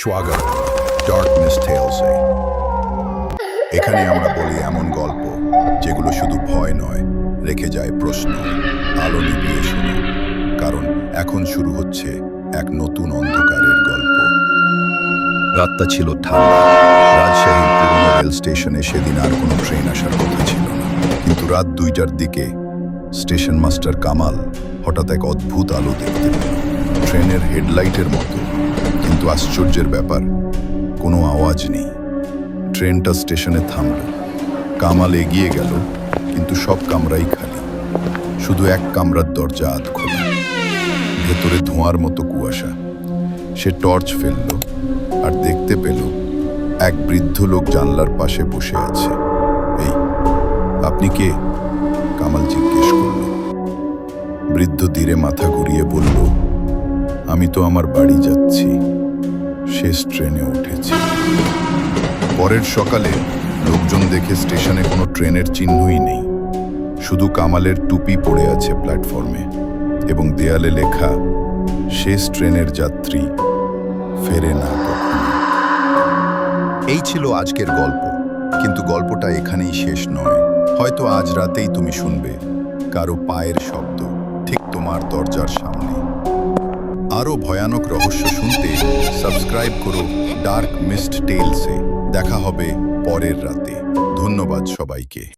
স্বাগত ডার্কনেস টেলসে এখানে আমরা বলি এমন গল্প, যেগুলো শুধু ভয় নয়, রেখে যায় প্রশ্ন, আলো নিভিয়ে শুনে। কারণ এখন শুরু হচ্ছে এক নতুন অন্ধকারের গল্প। রাতটা ছিল ঠান্ডা। রাজশাহীর পুরনো রেল স্টেশনে সেদিন আর কোনো ট্রেন আসার কথা ছিল না। কিন্তু রাত দুইটার দিকে স্টেশন মাস্টার কামাল হঠাৎ এক অদ্ভুত আলো দেখতে পেল। হেডলাইটের মতো। কিন্তু আশ্চর্যের ব্যাপার, কোনো আওয়াজ নেই। ট্রেনটা স্টেশনে থামল। কামাল এগিয়ে গেল, কিন্তু সব কামরাই খালি। শুধু এক কামরার দরজা আধ খোলা। ভেতরে ধোঁয়ার মতো কুয়াশা। সে টর্চ ফেলল আর দেখতে পেল, এক বৃদ্ধ লোক জানলার পাশে বসে আছে। এই, আপনি কে? কামাল জিজ্ঞেস করল। বৃদ্ধ ধীরে মাথা ঘুরিয়ে বলল আমি তো আমার বাড়ি যাচ্ছি। শেষ ট্রেনে উঠেছি। পরের সকালে লোকজন দেখে স্টেশনে কোনো ট্রেনের চিহ্নই নেই। শুধু কামালের টুপি পড়ে আছে প্ল্যাটফর্মে এবং দেয়ালে লেখা, শেষ ট্রেনের যাত্রী ফেরে না এই ছিল আজকের গল্প। কিন্তু গল্পটা এখানেই শেষ নয়। হয়তো আজ রাতেই তুমি শুনবে কারও পায়ের শব্দ ঠিক তোমার দরজার সামনে। আরও ভয়ানক রহস্য শুনতে সাবস্ক্রাইব করো ডার্ক মিস্ট টেলসে। দেখা হবে পরের রাতে। ধন্যবাদ সবাইকে।